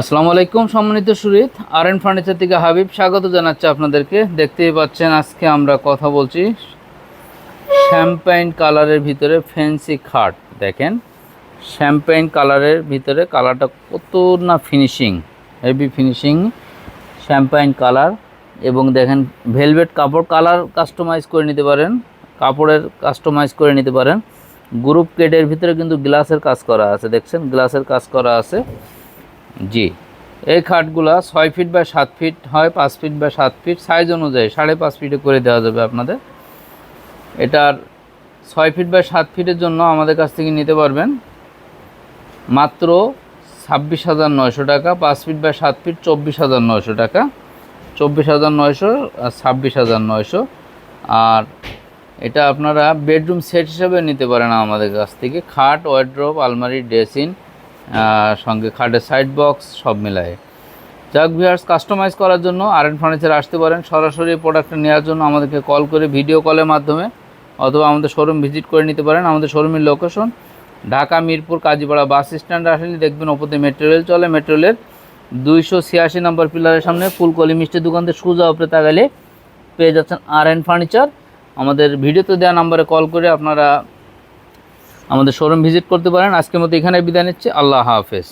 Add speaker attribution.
Speaker 1: আসসালামু আলাইকুম, সম্মানিত সুরিত আর এন ফার্নিচার থেকে হাবিব স্বাগত জানাচ্ছি আপনাদেরকে। দেখতেই পাচ্ছেন আজকে আমরা কথা বলছি শ্যাম্পাইন কালারের ভিতরে ফ্যান্সি খাট। দেখেন, শ্যাম্পাইন কালারের ভিতরে কালারটা কত না finishing, heavy finishing champagne colour. এবং দেখেন, ভেলভেট কাপড় কালার কাস্টমাইজ করে নিতে পারেন, কাপড়ের কাস্টমাইজ করে নিতে পারেন। গ্রুপ কেডের ভিতরে কিন্তু গ্লাসের কাজ করা আছে, দেখছেন? গ্লাসের কাজ করা আছে। জি। এই খাটগুলা ছয় ফিট বা সাত ফিট হয়, পাঁচ ফিট বা সাত ফিট। সাইজ অনুযায়ী সাড়ে পাঁচ ফিটে করে দেওয়া যাবে আপনাদের। এটার ছয় ফিট বা সাত ফিটের জন্য আমাদের কাছ থেকে নিতে পারবেন মাত্র ছাব্বিশ হাজার নয়শো টাকা, পাঁচ ফিট বা সাত ফিট চব্বিশ হাজার নয়শো টাকা। চব্বিশ হাজার নয়শো আর ছাব্বিশ হাজার নয়শো। আর এটা আপনারা বেডরুম সেট হিসাবে নিতে পারেন আমাদের কাছ থেকে। খাট ওয়ার্ড্রোপ আলমারি, ড্রেসিং সঙ্গে খাটের সাইড বক্স সব মিলায়ে। যাক ভিউয়ার্স কাস্টমাইজ করার জন্য আর এন ফার্নিচার আসতে পারেন। সরাসরি প্রোডাক্টটা নেওয়ার জন্য আমাদেরকে কল করে ভিডিও কলের মাধ্যমে অথবা আমাদের শোরুম ভিজিট করে নিতে পারেন। আমাদের শোরুমের লোকেশন ঢাকা, মিরপুর, কাজীপাড়া বাস স্ট্যান্ডে আসলে দেখবেন ওপরে মেট্রো চলে। মেট্রো রেলের দুইশো ছিয়াশি নম্বর পিলারের সামনে ফুলকলি মিষ্টি দোকান থেকে সোজা উপরে তাকালে পেয়ে যাচ্ছেন আর এন ফার্নিচার আমাদের ভিডিওতে দেওয়া নাম্বারে কল করে আপনারা আমাদের শোরুম ভিজিট করতে পারেন। আজকের মতো এখানে বিদায় নিচ্ছি। আল্লাহ হাফেজ।